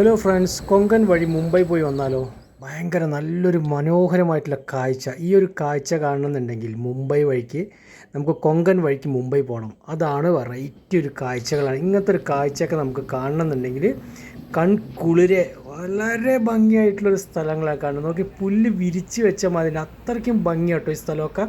Hello friends Konkan വഴി മുംബൈ പോയി വന്നാലോ? ഭയങ്കര നല്ലൊരു മനോഹരമായിട്ടുള്ള കാഴ്ച. ഈ ഒരു കാഴ്ച കാണണമെന്നുണ്ടെങ്കിൽ മുംബൈ വഴിക്ക് നമുക്ക് കൊങ്കൺ വഴിക്ക് മുംബൈ പോകണം അതാണ് വെറൈറ്റി ഒരു കാഴ്ചകളാണ്. ഇങ്ങനത്തെ ഒരു കാഴ്ചയൊക്കെ നമുക്ക് കാണണമെന്നുണ്ടെങ്കിൽ കൺകുളിരെ വളരെ ഭംഗിയായിട്ടുള്ളൊരു സ്ഥലങ്ങളൊക്കെ കാണുന്നത്. നോക്കി പുല്ല് വിരിച്ച് വെച്ച മാതിരി അത്രയ്ക്കും ഭംഗിയാട്ടോ ഈ സ്ഥലമൊക്കെ.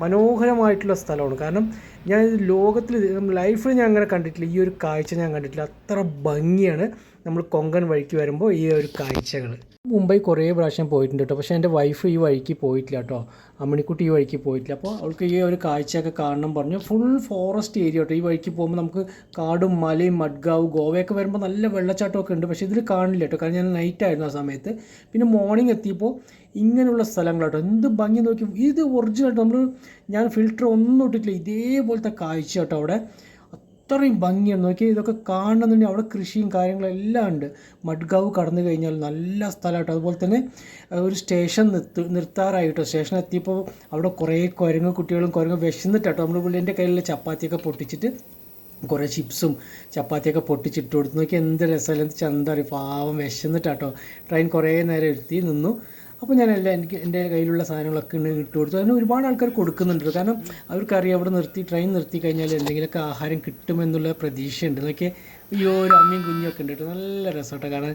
മനോഹരമായിട്ടുള്ള സ്ഥലമാണ്. കാരണം ഞാൻ ലോകത്തിൽ ലൈഫിൽ ഞാൻ അങ്ങനെ കണ്ടിട്ടില്ല. ഈ ഒരു കാഴ്ച ഞാൻ കണ്ടിട്ടില്ല. അത്ര ഭംഗിയാണ്. നമ്മൾ കൊങ്കൺ വഴിക്ക് വരുമ്പോൾ ഈ ഒരു കാഴ്ചകൾ മുംബൈ കുറേ പ്രാവശ്യം പോയിട്ടുണ്ട് കേട്ടോ. പക്ഷേ എന്റെ വൈഫ് ഈ വഴിക്ക് പോയിട്ടില്ല കേട്ടോ. അമ്മണിക്കുട്ടി ഈ വഴിക്ക് പോയിട്ടില്ല. അപ്പോൾ അവൾക്ക് ഈ ഒരു കാഴ്ചയൊക്കെ കാണണം പറഞ്ഞു. ഫുൾ ഫോറസ്റ്റ് ഏരിയ കേട്ടോ. ഈ വഴിക്ക് പോകുമ്പോൾ നമുക്ക് കാടും മലയും മഡ്ഗാവ് ഗോവയൊക്കെ വരുമ്പോൾ നല്ല വെള്ളച്ചാട്ടമൊക്കെ ഉണ്ട്. പക്ഷേ ഇതിൽ കാണില്ല കേട്ടോ. കാരണം ഞാൻ നൈറ്റ് ആയിരുന്നു ആ സമയത്ത്. പിന്നെ മോർണിംഗ് എത്തിയപ്പോൾ ഇങ്ങനെയുള്ള സ്ഥലങ്ങളാട്ടോ എന്ത് ഭംഗി നോക്കി. ഇത് ഒറിജിനൽ നമ്മൾ ഞാൻ ഫിൽറ്റർ ഒന്നും ഇട്ടിട്ടില്ല. ഇതേപോലത്തെ കാഴ്ച കേട്ടോ അവിടെ. അത്രയും ഭംഗിയാണ്. നോക്കിയാൽ ഇതൊക്കെ കാണണമെന്നുണ്ടെങ്കിൽ അവിടെ കൃഷിയും കാര്യങ്ങളും എല്ലാം ഉണ്ട്. മഡ്ഗാവ് കടന്നു കഴിഞ്ഞാൽ നല്ല സ്ഥലമായിട്ട് അതുപോലെ തന്നെ ഒരു സ്റ്റേഷൻ നിർത്ത് നിർത്താറായിട്ടോ. സ്റ്റേഷൻ എത്തിയപ്പോൾ അവിടെ കുറേ കുരങ്ങ് കുട്ടികളും കുരങ്ങ് വിശന്നിട്ടാട്ടോ. നമ്മുടെ പുള്ളിന്റെ കയ്യിലുള്ള ചപ്പാത്തിയൊക്കെ പൊട്ടിച്ചിട്ട് കുറേ ചിപ്സും ചപ്പാത്തിയൊക്കെ പൊട്ടിച്ചിട്ട് കൊടുത്തു. നോക്കി എന്ത് രസമല്ല എന്ത് ചന്ത അറിയും. പാവം വിശന്നിട്ടാട്ടോ. ട്രെയിൻ കുറേ നേരം ഇരുത്തി നിന്നു. അപ്പോൾ ഞാൻ എല്ലാം എനിക്ക് എന്റെ കയ്യിലുള്ള സാധനങ്ങളൊക്കെ ഇട്ട് കൊടുത്തു. അതിന് ഒരുപാട് ആൾക്കാർ കൊടുക്കുന്നുണ്ട്. കാരണം അവർക്കറിയാം അവിടെ നിർത്തി ട്രെയിൻ നിർത്തി കഴിഞ്ഞാൽ എന്തെങ്കിലുമൊക്കെ ആഹാരം കിട്ടുമെന്നുള്ള പ്രതീക്ഷയുണ്ട്. നോക്കിയാൽ അയ്യോ ഒരു അമ്മയും കുഞ്ഞൊക്കെ ഉണ്ട് കേട്ടോ നല്ല രസമാട്ടോ. കാരണം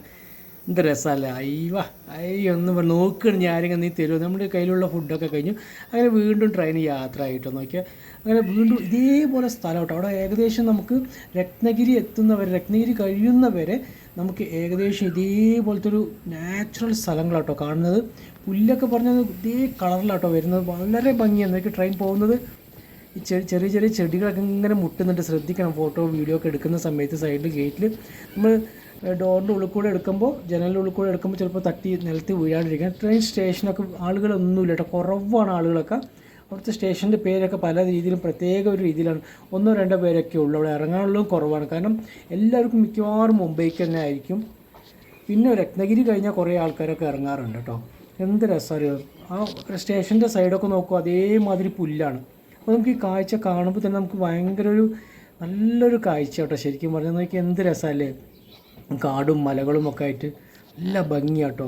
എന്ത് രസമല്ലേ? അയ്യോ അയ്യോ ഒന്ന് പറഞ്ഞു നോക്കണം ആരെങ്കിലും നീ തരുമോ? നമ്മുടെ കയ്യിലുള്ള ഫുഡൊക്കെ കഴിഞ്ഞു. അങ്ങനെ വീണ്ടും ട്രെയിൻ യാത്ര ആയിട്ടോ നോക്കിയാൽ അങ്ങനെ വീണ്ടും ഇതേപോലെ സ്ഥലം കേട്ടോ അവിടെ ഏകദേശം നമുക്ക് രത്നഗിരി എത്തുന്നവരെ രത്നഗിരി കഴിയുന്നവരെ നമുക്ക് ഏകദേശം ഇതേപോലത്തെ ഒരു നാച്ചുറൽ സ്ഥലങ്ങളാട്ടോ കാണുന്നത്. പുല്ലൊക്കെ പറഞ്ഞത് ഇതേ കളറിലാട്ടോ വരുന്നത്. വളരെ ഭംഗിയാണ്. എനിക്ക് ട്രെയിൻ പോകുന്നത്? ഈ ചെറിയ ചെറിയ ചെടികളൊക്കെ ഇങ്ങനെ മുട്ടുന്നുണ്ട്. ശ്രദ്ധിക്കണം. ഫോട്ടോ വീഡിയോ ഒക്കെ എടുക്കുന്ന സമയത്ത് സൈഡിൽ ഗേറ്റിൽ നമ്മൾ ഡോറിന്റെ ഉള്ളിൽ കൂടെ എടുക്കുമ്പോൾ ജനലിന്റെ ഉള്ളിൽ കൂടെ എടുക്കുമ്പോൾ ചിലപ്പോൾ തട്ടി നിലത്ത് വീഴാണ്ടിരിക്കുക ട്രെയിൻ സ്റ്റേഷനൊക്കെ ആളുകളൊന്നുമില്ല കേട്ടോ കുറവാണ് ആളുകളൊക്കെ. അവിടുത്തെ സ്റ്റേഷന്റെ പേരൊക്കെ പല രീതിയിലും പ്രത്യേക ഒരു രീതിയിലാണ്. ഒന്നോ രണ്ടോ പേരൊക്കെ ഉള്ളൂ. അവിടെ ഇറങ്ങാനുള്ളതും കുറവാണ്. കാരണം എല്ലാവർക്കും മിക്കവാറും മുംബൈക്ക് തന്നെ ആയിരിക്കും. പിന്നെ രത്നഗിരി കഴിഞ്ഞാൽ കുറേ ആൾക്കാരൊക്കെ ഇറങ്ങാറുണ്ട് കേട്ടോ. എന്ത് രസമാണ് ആ സ്റ്റേഷന്റെ സൈഡൊക്കെ നോക്കുമ്പോൾ അതേമാതിരി പുല്ലാണ്. അപ്പോൾ നമുക്ക് ഈ കാഴ്ച കാണുമ്പോൾ തന്നെ നമുക്ക് ഭയങ്കര ഒരു നല്ലൊരു കാഴ്ച കേട്ടോ ശരിക്കും പറഞ്ഞാൽ നോക്കി എന്ത് രസമല്ലേ കാടും മലകളും ഒക്കെ ആയിട്ട് നല്ല ഭംഗിയാട്ടോ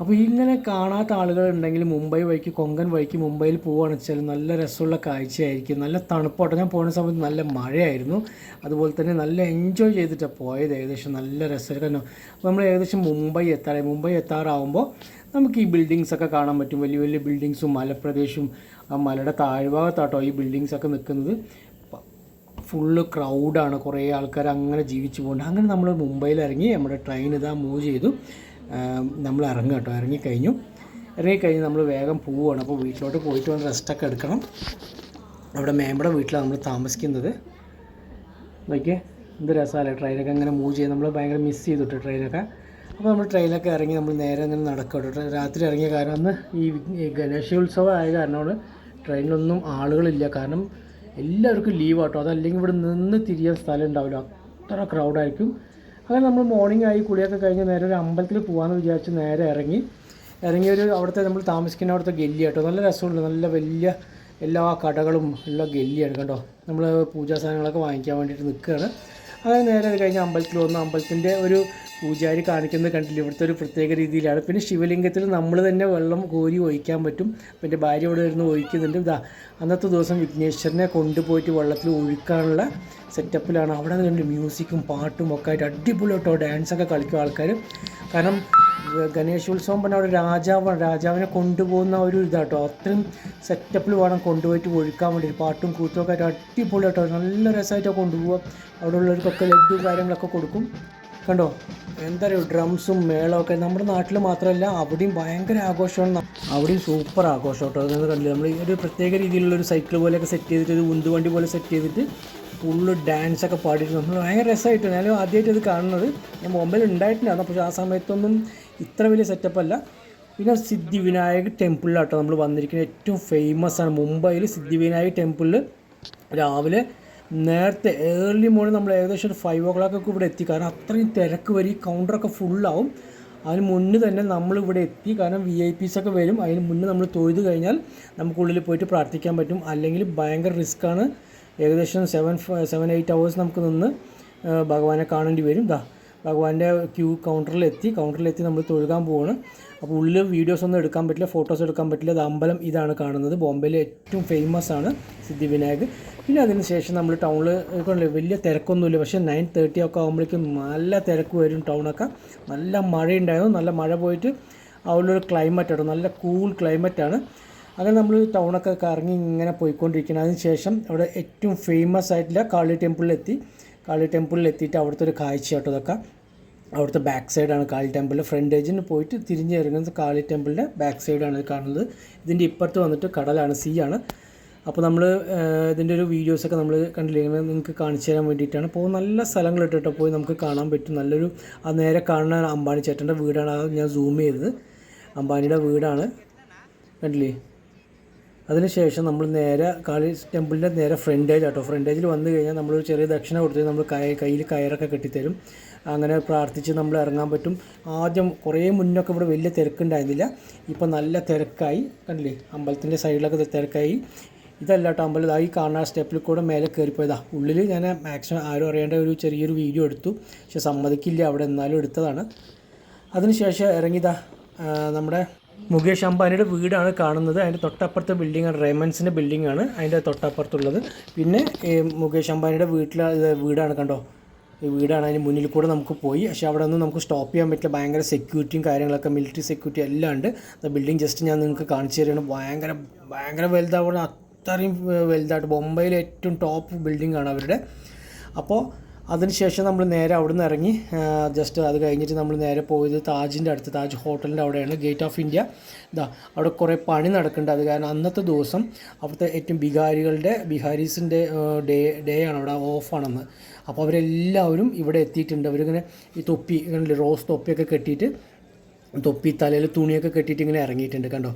അപ്പോൾ ഇങ്ങനെ കാണാത്ത ആളുകൾ ഉണ്ടെങ്കിൽ മുംബൈ വഴിക്ക് കൊങ്കൺ വഴിക്ക് മുംബൈയിൽ പോവുകയാണെന്ന് വെച്ചാൽ നല്ല രസമുള്ള കാഴ്ചയായിരിക്കും. നല്ല തണുപ്പോട്ടെ. ഞാൻ പോകുന്ന സമയത്ത് നല്ല മഴയായിരുന്നു. അതുപോലെ തന്നെ നല്ല എൻജോയ് ചെയ്തിട്ടാണ് പോയത്. ഏകദേശം നല്ല രസമായിരുന്നു. അപ്പോൾ നമ്മൾ ഏകദേശം മുംബൈ എത്താറായി. മുംബൈ എത്താറാവുമ്പോൾ നമുക്ക് ഈ ബിൽഡിങ്സൊക്കെ കാണാൻ പറ്റും. വലിയ വലിയ ബിൽഡിങ്സും മലപ്രദേശവും ആ മലയുടെ താഴ്ഭാഗത്താട്ടോ ഈ ബിൽഡിങ്സൊക്കെ നിൽക്കുന്നത്. ഫുള്ള് ക്രൗഡാണ് കുറേ ആൾക്കാർ അങ്ങനെ ജീവിച്ചു പോകുന്നുണ്ട് അങ്ങനെ നമ്മൾ മുംബൈയിൽ ഇറങ്ങി. നമ്മുടെ ട്രെയിൻ ഇതാ മൂവ് ചെയ്തു. നമ്മൾ ഇറങ്ങുക കേട്ടോ. ഇറങ്ങിക്കഴിഞ്ഞു ഇറങ്ങിക്കഴിഞ്ഞ് നമ്മൾ വേഗം പോവുകയാണ്. അപ്പോൾ വീട്ടിലോട്ട് പോയിട്ട് വന്ന് റെസ്റ്റൊക്കെ എടുക്കണം. അവിടെ മേമ്പടെ വീട്ടിലാണ് നമ്മൾ താമസിക്കുന്നത്. നോക്കിയേ എന്ത് രസമല്ലേ ട്രെയിനൊക്കെ അങ്ങനെ മൂവ് ചെയ്ത് നമ്മൾ ഭയങ്കര മിസ് ചെയ്തിട്ട് ട്രെയിനൊക്കെ അപ്പോൾ നമ്മൾ ട്രെയിനൊക്കെ ഇറങ്ങി നമ്മൾ നേരെ അങ്ങനെ നടക്കും കേട്ടോ. രാത്രി ഇറങ്ങിയ കാരണം അന്ന് ഈ ഗണേശോത്സവം ആയ കാരണമാണ് ട്രെയിനിലൊന്നും ആളുകളില്ല. കാരണം എല്ലാവർക്കും ലീവ് ആട്ടോ അതല്ലെങ്കിൽ ഇവിടെ നിന്ന് തിരിയാൻ സ്ഥലം ഉണ്ടാവില്ല. അത്ര ക്രൗഡായിരിക്കും അങ്ങനെ നമ്മൾ മോർണിംഗ് ആയി കുളിയൊക്കെ കഴിഞ്ഞ് നേരെ ഒരു അമ്പലത്തിൽ പോകാമെന്ന് വിചാരിച്ച് നേരെ ഇറങ്ങി. ഇറങ്ങി ഒരു അവിടുത്തെ നമ്മൾ താമസിക്കുന്ന അവിടുത്തെ ഗല്ലി കേട്ടോ. നല്ല രസമുണ്ട്. നല്ല വലിയ എല്ലാ കടകളും ഉള്ള ഗല്ലിയാണ് കേട്ടോ നമ്മൾ പൂജാ സാധനങ്ങളൊക്കെ വാങ്ങിക്കാൻ വേണ്ടിയിട്ട് നിൽക്കുകയാണ് അങ്ങനെ നേരെ കഴിഞ്ഞ് അമ്പലത്തിൽ വന്നു. അമ്പലത്തിന്റെ ഒരു പൂജാരി കാണിക്കുന്നത് കണ്ടില്ല? ഇവിടുത്തെ ഒരു പ്രത്യേക രീതിയിലാണ്. പിന്നെ ശിവലിംഗത്തിൽ നമ്മൾ തന്നെ വെള്ളം കോരി ഒഴിക്കാൻ പറ്റും. പിന്നെ ഭാര്യ ഇവിടെ ഇരുന്ന് ഒഴിക്കുന്നുണ്ട്. ഇതാ അന്നത്തെ ദിവസം വിഘ്നേശ്വരനെ കൊണ്ടുപോയിട്ട് വെള്ളത്തിൽ ഒഴുക്കാനുള്ള സെറ്റപ്പിലാണ് അവിടെ കണ്ട് മ്യൂസിക്കും പാട്ടും ഒക്കെ ആയിട്ട് അടിപൊളി കേട്ടോ. ഡാൻസൊക്കെ കളിക്കും ആൾക്കാർ കാരണം ഗണേശോത്സവം പറഞ്ഞാൽ അവിടെ രാജാവാണ് രാജാവിനെ കൊണ്ടുപോകുന്ന ഒരു ഇതാട്ടോ. അത്രയും സെറ്റപ്പിൽ വേണം കൊണ്ടുപോയിട്ട് ഒഴുക്കാൻ വേണ്ടി പാട്ടും കൂത്തും ഒക്കെ ആയിട്ട് അടിപൊളി കേട്ടോ. നല്ല രസമായിട്ടാണ് കൊണ്ടുപോകുക അവിടെ ഉള്ളവർക്കൊക്കെ ലഡ്ഡു കാര്യങ്ങളൊക്കെ കൊടുക്കും. കണ്ടോ? എന്താ പറയുക ഡ്രംസും മേളമൊക്കെ നമ്മുടെ നാട്ടിൽ മാത്രമല്ല അവിടെയും ഭയങ്കര ആഘോഷമാണ്. അവിടെയും സൂപ്പർ ആഘോഷം കേട്ടോ. അതൊന്നും കണ്ടില്ല? നമ്മൾ ഒരു പ്രത്യേക രീതിയിലുള്ള ഒരു സൈക്കിൾ പോലെയൊക്കെ സെറ്റ് ചെയ്തിട്ട് ഒരു ഉന്തുവണ്ടി പോലെ സെറ്റ് ചെയ്തിട്ട് ഫുള്ള് ഡാൻസൊക്കെ പാടിയിട്ട് നമ്മൾ ഭയങ്കര രസമായിട്ട് ഞാൻ ആദ്യമായിട്ട് ഇത് കാണുന്നത്. ഞാൻ മുമ്പിൽ ഉണ്ടായിട്ടുണ്ടായിരുന്നു പക്ഷേ ആ സമയത്തൊന്നും ഇത്ര വലിയ സെറ്റപ്പല്ല പിന്നെ സിദ്ധിവിനായക് ടെമ്പിളിലാട്ടോ നമ്മൾ വന്നിരിക്കുന്നത്. ഏറ്റവും ഫേമസ് ആണ്. മുംബൈയിൽ സിദ്ധിവിനായക് ടെമ്പിളിൽ രാവിലെ നേരത്തെ ഏർലി മോർണിംഗ് നമ്മൾ ഏകദേശം ഒരു ഫൈവ് ഒ ക്ലോക്ക് ഒക്കെ ഇവിടെ എത്തി. കാരണം അത്രയും തിരക്ക് വരും. ഈ കൗണ്ടറൊക്കെ ഫുള്ളാവും അതിന് മുന്നേ തന്നെ നമ്മൾ ഇവിടെ എത്തി. കാരണം വി ഐ പീസ് ഒക്കെ വരും. അതിന് മുന്നേ നമ്മൾ തൊഴുത് കഴിഞ്ഞാൽ നമുക്കുള്ളിൽ പോയിട്ട് പ്രാർത്ഥിക്കാൻ പറ്റും. അല്ലെങ്കിൽ ഭയങ്കര റിസ്ക്കാണ് ഏകദേശം സെവൻ സെവൻ എയ്റ്റ് അവേഴ്സ് നമുക്ക് നിന്ന് ഭഗവാനെ കാണേണ്ടി വരും. ദാ ഭഗവാന്റെ ക്യൂ കൗണ്ടറിലെത്തി കൗണ്ടറിലെത്തി നമ്മൾ തൊഴുകാൻ പോവാണ്. അപ്പോൾ ഉള്ളിൽ വീഡിയോസ് ഒന്നും എടുക്കാൻ പറ്റില്ല ഫോട്ടോസ് എടുക്കാൻ പറ്റില്ല. അത് അമ്പലം ഇതാണ് കാണുന്നത്. ബോംബെയിലെ ഏറ്റവും ഫേമസ് ആണ് സിദ്ധിവിനായക്. പിന്നെ അതിന് ശേഷം നമ്മൾ ടൗണിൽ കൊണ്ടല്ലേ വലിയ തിരക്കൊന്നുമില്ല. പക്ഷേ നയൻ തേർട്ടി ഒക്കെ ആകുമ്പോഴേക്കും നല്ല തിരക്ക് വരും ടൗണൊക്കെ നല്ല മഴയുണ്ടായിരുന്നു. നല്ല മഴ പോയിട്ട് അവിടെ ഒരു ക്ലൈമറ്റ് ആട്ടോ നല്ല കൂൾ ക്ലൈമറ്റാണ് അങ്ങനെ നമ്മൾ ടൗണൊക്കെ കറങ്ങി ഇങ്ങനെ പോയിക്കൊണ്ടിരിക്കണം അതിന് ശേഷം അവിടെ ഏറ്റവും ഫേമസ് ആയിട്ടുള്ള കാളി ടെമ്പിളിലെത്തി കാളി ടെമ്പിളിൽ എത്തിയിട്ട് അവിടുത്തെ ഒരു കാഴ്ച കേട്ടോ ഇതൊക്കെ. അവിടുത്തെ ബാക്ക് സൈഡാണ് കാളി ടെമ്പിൾ ഫ്രണ്ട് ഏജിന് പോയിട്ട് തിരിഞ്ഞ് ഇറങ്ങുന്നത് കാളി ടെമ്പിളിന്റെ ബാക്ക് സൈഡാണ് കാണുന്നത്. ഇതിന്റെ ഇപ്പുറത്ത് വന്നിട്ട് കടലാണ് സീ ആണ്. അപ്പോൾ നമ്മൾ ഇതിന്റെ ഒരു വീഡിയോസൊക്കെ നമ്മൾ കണ്ടില്ലേ? നിങ്ങൾക്ക് കാണിച്ചു തരാൻ വേണ്ടിയിട്ടാണ്. അപ്പോൾ നല്ല സ്ഥലങ്ങൾ ഇട്ടിട്ട് പോയി നമുക്ക് കാണാൻ പറ്റും. നല്ലൊരു ആ നേരെ കാണുന്ന അംബാനി ചേട്ടന്റെ വീടാണ്. ഞാൻ സൂം ചെയ്തത്. അംബാനിയുടെ വീടാണ്. കണ്ടില്ലേ? അതിനുശേഷം നമ്മൾ നേരെ കാളി ടെമ്പിളിന്റെ നേരെ ഫ്രണ്ടേജ് ആട്ടോ. ഫ്രണ്ടേജിൽ വന്നു കഴിഞ്ഞാൽ നമ്മളൊരു ചെറിയ ദക്ഷിണ കൊടുത്ത് നമ്മൾ കൈ കയ്യിൽ കയറൊക്കെ കെട്ടിത്തരും. അങ്ങനെ പ്രാർത്ഥിച്ച് നമ്മൾ ഇറങ്ങാൻ പറ്റും. ആദ്യം കുറേ മുന്നൊക്കെ ഇവിടെ വലിയ തിരക്കുണ്ടായിരുന്നില്ല. ഇപ്പം നല്ല തിരക്കായി. കണ്ടില്ലേ? അമ്പലത്തിന്റെ സൈഡിലൊക്കെ തിരക്കായി. ഇതല്ല കേട്ടോ അമ്പലം. ഈ കാണുന്ന സ്റ്റെപ്പിൽ കൂടെ മേലെ കയറിപ്പോയതാ. ഉള്ളിൽ ഞാൻ മാക്സിമം ആരും അറിയേണ്ട ഒരു ചെറിയൊരു വീഡിയോ എടുത്തു. പക്ഷെ സമ്മതിക്കില്ല. അവിടെ എന്നാലും എടുത്തതാണ്. അതിനുശേഷം ഇറങ്ങിയതാ നമ്മുടെ മുകേഷ് അംബാനിയുടെ വീടാണ് കാണുന്നത്. അതിന്റെ തൊട്ടപ്പുറത്തെ ബിൽഡിംഗ് ആണ്. റേമൻസിന്റെ ബിൽഡിംഗ് ആണ് അതിന്റെ തൊട്ടപ്പുറത്തുള്ളത്. പിന്നെ മുകേഷ് അംബാനിയുടെ വീട്ടിലെ വീടാണ് കണ്ടോ? ഈ വീടാണ് അതിന് മുന്നിൽ കൂടെ നമുക്ക് പോയി. പക്ഷേ അവിടെ ഒന്നും നമുക്ക് സ്റ്റോപ്പ് ചെയ്യാൻ പറ്റില്ല. ഭയങ്കര സെക്യൂരിറ്റിയും കാര്യങ്ങളൊക്കെ മിലിറ്ററി സെക്യൂരിറ്റി എല്ലാം ഉണ്ട്. ബിൽഡിംഗ് ജസ്റ്റ് ഞാൻ നിങ്ങൾക്ക് കാണിച്ചു തരുകയാണ് ഭയങ്കര ഭയങ്കര വലുതാവണം അത്രയും വലുതായിട്ട്. ബൊംബെയിലെ ഏറ്റവും ടോപ്പ് ബിൽഡിംഗ് ആണ് അവരുടെ. അപ്പോൾ അതിനുശേഷം നമ്മൾ നേരെ അവിടെ നിന്ന് ഇറങ്ങി ജസ്റ്റ് അത് കഴിഞ്ഞിട്ട് നമ്മൾ നേരെ പോയത് താജിന്റെ അടുത്ത്. താജ് ഹോട്ടലിന്റെ അവിടെയാണ് ഗേറ്റ് ഓഫ് ഇന്ത്യ ഇതാ അവിടെ കുറേ പണി നടക്കുന്നുണ്ട്. അത് കാരണം അന്നത്തെ ദിവസം അവിടുത്തെ ഏറ്റവും ബിഹാരികളുടെ ബിഹാരീസിന്റെ ഡേ ഡേ ആണ് അവിടെ ഓഫാണെന്ന് അപ്പോൾ അവരെല്ലാവരും ഇവിടെ എത്തിയിട്ടുണ്ട്. അവരിങ്ങനെ ഈ തൊപ്പി ഇങ്ങനെ റോസ് തൊപ്പിയൊക്കെ കെട്ടിയിട്ട് തൊപ്പി തലയിൽ തുണിയൊക്കെ കെട്ടിയിട്ട് ഇങ്ങനെ ഇറങ്ങിയിട്ടുണ്ട്. കണ്ടോ?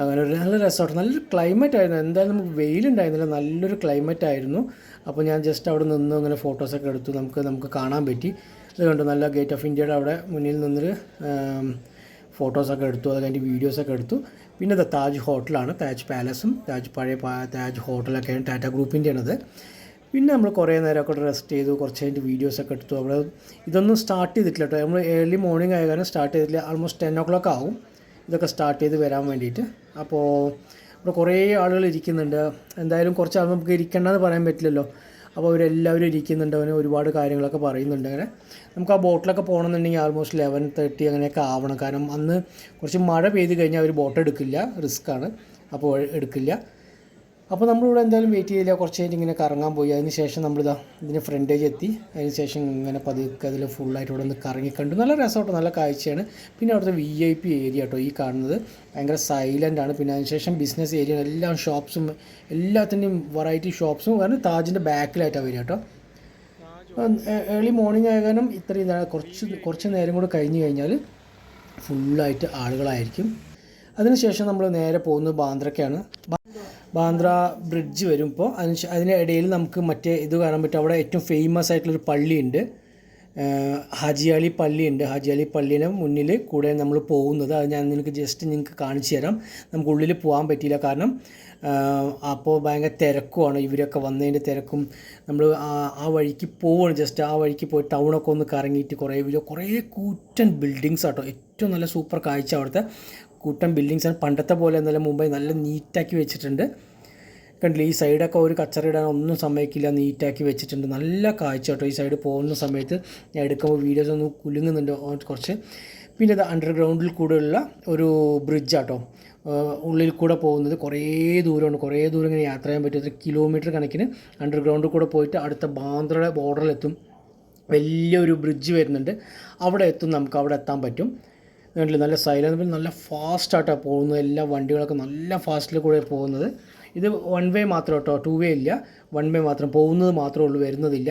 അങ്ങനെ ഒരു നല്ല രസമായിട്ട് നല്ലൊരു ക്ലൈമറ്റ് ആയിരുന്നു. എന്തായാലും നമുക്ക് വെയിലുണ്ടായിരുന്നില്ല. നല്ലൊരു ക്ലൈമറ്റ് ആയിരുന്നു. അപ്പോൾ ഞാൻ ജസ്റ്റ് അവിടെ നിന്ന് അങ്ങനെ ഫോട്ടോസൊക്കെ എടുത്തു. നമുക്ക് നമുക്ക് കാണാൻ പറ്റി. അത് കണ്ടു നല്ല ഗേറ്റ് ഓഫ് ഇന്ത്യയുടെ അവിടെ മുന്നിൽ നിന്നൊരു ഫോട്ടോസൊക്കെ എടുത്തു. അത് കഴിഞ്ഞ് വീഡിയോസൊക്കെ എടുത്തു. പിന്നെ ഇത് താജ് ഹോട്ടലാണ് താജ് പാലസും താജ് പഴയ താജ് ഹോട്ടലൊക്കെയാണ് ടാറ്റ ഗ്രൂപ്പിന്റെയാണത് പിന്നെ നമ്മൾ കുറേ നേരമൊക്കെ റെസ്റ്റ് ചെയ്തു. കുറച്ച് കഴിഞ്ഞിട്ട് വീഡിയോസൊക്കെ എടുത്തു. അവിടെ ഇതൊന്നും സ്റ്റാർട്ട് ചെയ്തിട്ടില്ല കേട്ടോ. നമ്മൾ ഏർലി മോർണിംഗ് ആയ കാരണം സ്റ്റാർട്ട് ചെയ്തിട്ടില്ല. ആൾമോസ്റ്റ് ടെൻ ഒ ക്ലോക്ക് ആവും. ഇതൊക്കെ സ്റ്റാർട്ട് ചെയ്ത് വരാൻ വേണ്ടിയിട്ട്. അപ്പോൾ ഇവിടെ കുറേ ആളുകൾ ഇരിക്കുന്നുണ്ട്. എന്തായാലും കുറച്ച് ആൾ നമുക്ക് ഇരിക്കേണ്ടതെന്ന് പറയാൻ പറ്റില്ലല്ലോ. അപ്പോൾ അവരെല്ലാവരും ഇരിക്കുന്നുണ്ട്. അവന് ഒരുപാട് കാര്യങ്ങളൊക്കെ പറയുന്നുണ്ട് അങ്ങനെ. നമുക്ക് ആ ബോട്ടിലൊക്കെ പോകണമെന്നുണ്ടെങ്കിൽ ആൾമോസ്റ്റ് ലെവൻ തേർട്ടി അങ്ങനെയൊക്കെ ആവണം. കാരണം അന്ന് കുറച്ച് മഴ പെയ്ത് കഴിഞ്ഞാൽ അവർ ബോട്ട് എടുക്കില്ല. റിസ്ക്കാണ്. അപ്പോൾ എടുക്കില്ല. അപ്പോൾ നമ്മളിവിടെ എന്തായാലും വെയിറ്റ് ചെയ്തില്ല. കുറച്ച് കഴിഞ്ഞ് ഇങ്ങനെ കറങ്ങാൻ പോയി. അതിന് ശേഷം നമ്മളിതാ ഇതിന് ഫ്രണ്ടേജ് എത്തി. അതിന് ശേഷം ഇങ്ങനെ പതുക്കെ അതിൽ ഫുള്ളായിട്ട് ഇവിടെ നിന്ന് കറങ്ങിക്കണ്ടു നല്ല രസമാട്ടോ. നല്ല കാഴ്ചയാണ്. പിന്നെ അവിടുത്തെ വി ഐ പി ഏരിയ കേട്ടോ ഈ കാണുന്നത്. ഭയങ്കര സൈലന്റ് ആണ്. പിന്നെ അതിനുശേഷം ബിസിനസ് ഏരിയ എല്ലാ ഷോപ്സും എല്ലാത്തിന്റെയും വെറൈറ്റി ഷോപ്സും കാരണം താജിന്റെ ബാക്കിലായിട്ടാണ് വരിക കേട്ടോ ഏർലി മോർണിംഗ് ആയ കാരണം ഇത്രയും ഇതാണ് കുറച്ച് കുറച്ച് നേരം കൂടെ കഴിഞ്ഞ് കഴിഞ്ഞാൽ ഫുള്ളായിട്ട് ആളുകളായിരിക്കും. അതിനുശേഷം നമ്മൾ നേരെ പോകുന്നത് ബാന്ദ്രയ്ക്കാണ് ബാ- ബാന്ദ്ര ബ്രിഡ്ജ് വരും. ഇപ്പോൾ അതിന് ഇടയിൽ നമുക്ക് മറ്റേ ഇത് കാണാൻ പറ്റും. അവിടെ ഏറ്റവും ഫേമസ് ആയിട്ടുള്ളൊരു പള്ളിയുണ്ട്. ഹാജിയാലി പള്ളിയുണ്ട്. ഹാജിയാലി പള്ളിയുടെ മുന്നിൽ കൂടെ നമ്മൾ പോകുന്നത്. അത് ഞാൻ നിനക്ക് ജസ്റ്റ് നിങ്ങൾക്ക് കാണിച്ചു തരാം. നമുക്ക് ഉള്ളിൽ പോകാൻ പറ്റിയില്ല. കാരണം അപ്പോൾ ഭയങ്കര തിരക്കുമാണ് ഇവരൊക്കെ വന്നതിന്റെ തിരക്കും. നമ്മൾ ആ- വഴിക്ക് പോവുകയാണ് ജസ്റ്റ് ആ വഴിക്ക് പോയി ടൗണൊക്കെ ഒന്ന് കറങ്ങിയിട്ട് കുറേ വീഡിയോ കുറേ കൂറ്റൻ ബിൽഡിങ്സ് ആട്ടോ. ഏറ്റവും നല്ല സൂപ്പർ കാഴ്ച അവിടുത്തെ. കൂട്ടൻ ബിൽഡിങ്സ് ആണ്. പണ്ടത്തെ പോലെ നല്ല മുംബൈ നല്ല നീറ്റാക്കി വെച്ചിട്ടുണ്ട്. കണ്ടില്ല ഈ സൈഡൊക്കെ ഒരു കച്ചറ ഇടാൻ ഒന്നും സമ്മതിക്കില്ല. നീറ്റാക്കി വെച്ചിട്ടുണ്ട്. നല്ല കാഴ്ച കേട്ടോ ഈ സൈഡ് പോകുന്ന സമയത്ത്. ഞാൻ എടുക്കുമ്പോൾ വീഡിയോസ് ഒന്ന് കുലുങ്ങുന്നുണ്ട്. കുറച്ച്. പിന്നെ ഇത് അണ്ടർഗ്രൗണ്ടിൽ കൂടെയുള്ള ഒരു ബ്രിഡ്ജ് ആട്ടോ. ഉള്ളിൽ കൂടെ പോകുന്നത് കുറേ ദൂരമുണ്ട്. കുറേ ദൂരം ഇങ്ങനെ യാത്ര ചെയ്യാൻ പറ്റും. ഒരു കിലോമീറ്റർ കണക്കിന് അണ്ടർഗ്രൗണ്ടിൽ കൂടെ പോയിട്ട് അടുത്ത ബാന്ദ്രയുടെ ബോർഡറിലെത്തും വലിയൊരു ബ്രിഡ്ജ് വരുന്നുണ്ട്. അവിടെ എത്തും നമുക്ക്. അവിടെ എത്താൻ പറ്റും. കണ്ടില്ലേ? നല്ല സൈലൻസിൽ നല്ല ഫാസ്റ്റായിട്ടാണ് പോകുന്നത്. എല്ലാ വണ്ടികളൊക്കെ നല്ല ഫാസ്റ്റിൽ കൂടെ പോകുന്നത്. ഇത് വൺ വേ മാത്രം കേട്ടോ. ടു വേ ഇല്ല. വൺ വേ മാത്രം. പോകുന്നത് മാത്രമേ ഉള്ളൂ വരുന്നതില്ല.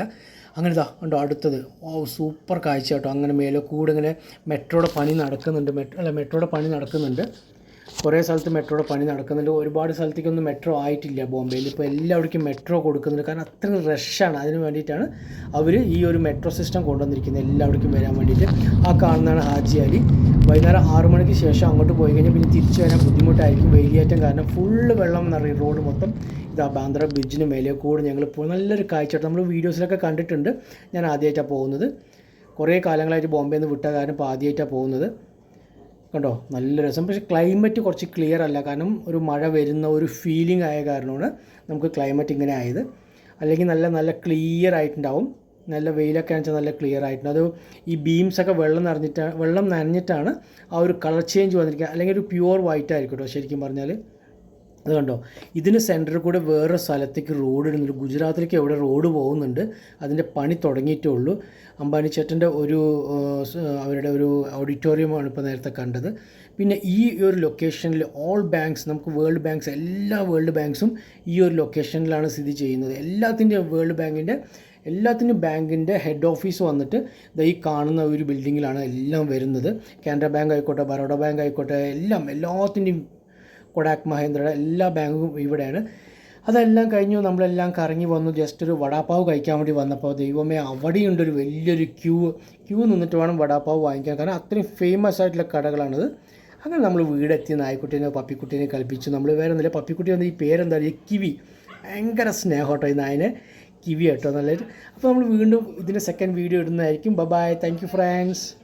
അങ്ങനെ ഇതാ ഉണ്ടോ അടുത്തത്. ഓ സൂപ്പർ കാഴ്ച കേട്ടോ. അങ്ങനെ മേലെ കൂടെ ഇങ്ങനെ മെട്രോയുടെ പണി നടക്കുന്നുണ്ട്. മെട്രോ അല്ല മെട്രോയുടെ പണി നടക്കുന്നുണ്ട്. കുറേ സ്ഥലത്ത് മെട്രോയുടെ പണി നടക്കുന്നുണ്ട്. ഒരുപാട് സ്ഥലത്തേക്കൊന്നും മെട്രോ ആയിട്ടില്ല ബോംബെയിൽ. ഇപ്പോൾ എല്ലാവർക്കും മെട്രോ കൊടുക്കുന്നുണ്ട്. കാരണം അത്രയും റഷാണ് അതിന് വേണ്ടിയിട്ടാണ് അവർ ഈ ഒരു മെട്രോ സിസ്റ്റം കൊണ്ടുവന്നിരിക്കുന്നത്. എല്ലാവർക്കും വരാൻ വേണ്ടിയിട്ട്. ആ കാണുന്നതാണ് ഹാജി അലി. വൈകുന്നേരം ആറു മണിക്ക് ശേഷം അങ്ങോട്ട് പോയി കഴിഞ്ഞാൽ പിന്നെ തിരിച്ചു വരാൻ ബുദ്ധിമുട്ടായിരിക്കും. വെയിലേറ്റം കാരണം ഫുള്ള് വെള്ളം നിറയും റോഡ് മൊത്തം ഇതാ ബാന്ദ്ര ബ്രിഡ്ജിന് മേലെ കൂടെ ഞങ്ങൾ പോകും. നല്ലൊരു കാഴ്ചയായിട്ട് നമ്മൾ വീഡിയോസിലൊക്കെ കണ്ടിട്ടുണ്ട്. ഞാൻ ആദ്യമായിട്ടാണ് പോകുന്നത്. കുറേ കാലങ്ങളായിട്ട് ബോംബെയിൽ നിന്ന് വിട്ട കാരണം ഇപ്പോൾ ആദ്യമായിട്ടാണ് പോകുന്നത്. കണ്ടോ? നല്ല രസം. പക്ഷേ ക്ലൈമറ്റ് കുറച്ച് ക്ലിയർ അല്ല. കാരണം ഒരു മഴ വരുന്ന ഒരു ഫീലിംഗ് ആയ കാരണമാണ് നമുക്ക് ക്ലൈമറ്റ് ഇങ്ങനെ ആയത്. അല്ലെങ്കിൽ നല്ല നല്ല ക്ലിയർ ആയിട്ടുണ്ടാവും. നല്ല വെയിലൊക്കെ വെച്ചാൽ നല്ല ക്ലിയർ ആയിട്ടുണ്ട്. അത് ഈ ബീംസൊക്കെ വെള്ളം നിറഞ്ഞിട്ടാണ് വെള്ളം നനഞ്ഞിട്ടാണ് ആ ഒരു കളർ ചേഞ്ച് വന്നിരിക്കുക. അല്ലെങ്കിൽ ഒരു പ്യുവർ വൈറ്റ് ആയിരിക്കും കേട്ടോ ശരിക്കും പറഞ്ഞാൽ അത് കണ്ടോ? ഇതിന് സെന്ററിൽ കൂടെ വേറെ സ്ഥലത്തേക്ക് റോഡ് ഇടുന്നുണ്ട്. ഗുജറാത്തിലേക്ക് എവിടെ റോഡ് പോകുന്നുണ്ട് അതിന്റെ പണി തുടങ്ങിയിട്ടേ ഉള്ളൂ. അംബാനി ചേട്ടന്റെ ഒരു അവരുടെ ഒരു ഓഡിറ്റോറിയമാണ് ഇപ്പോൾ നേരത്തെ കണ്ടത്. പിന്നെ ഈ ഒരു ലൊക്കേഷനിൽ ഓൾ ബാങ്ക്സ് നമുക്ക് വേൾഡ് ബാങ്ക്സ് എല്ലാ വേൾഡ് ബാങ്ക്സും ഈ ഒരു ലൊക്കേഷനിലാണ് സ്ഥിതി ചെയ്യുന്നത്. എല്ലാത്തിന്റെയും വേൾഡ് ബാങ്കിന്റെ എല്ലാത്തിനും ബാങ്കിന്റെ ഹെഡ് ഓഫീസ് വന്നിട്ട് ഈ കാണുന്ന ഒരു ബിൽഡിങ്ങിലാണ് എല്ലാം വരുന്നത്. കാനറ ബാങ്ക് ആയിക്കോട്ടെ ബറോഡ ബാങ്ക് ആയിക്കോട്ടെ എല്ലാം എല്ലാത്തിന്റെയും കൊടാക് മഹേന്ദ്രയുടെ എല്ലാ ബാങ്കും ഇവിടെയാണ്. അതെല്ലാം കഴിഞ്ഞു നമ്മളെല്ലാം കറങ്ങി വന്നു. ജസ്റ്റ് ഒരു വടാപ്പാവ് കഴിക്കാൻ വേണ്ടി വന്നപ്പോൾ ദൈവമേ അവിടെയുണ്ട് ഒരു വലിയൊരു ക്യൂ. ക്യൂ നിന്നിട്ട് വേണം വടാപ്പാവ് വാങ്ങിക്കാൻ. കാരണം അത്രയും ഫേമസ് ആയിട്ടുള്ള കടകളാണിത്. അങ്ങനെ നമ്മൾ വീടെത്തി. നായ്ക്കുട്ടീനെ പപ്പിക്കുട്ടീനെ കൽപ്പിച്ചു. നമ്മൾ വേറെ ഒന്നുമില്ല. പപ്പിക്കുട്ടി വന്ന് ഈ പേരെന്താ? പറയുക കിവി. ഭയങ്കര സ്നേഹം കേട്ടോ ഈ നായനെ. കിവി കേട്ടോ നല്ലൊരു അപ്പോൾ നമ്മൾ വീണ്ടും ഇതിന്റെ സെക്കൻഡ് വീഡിയോ ഇടുന്നതായിരിക്കും. Bye thank you friends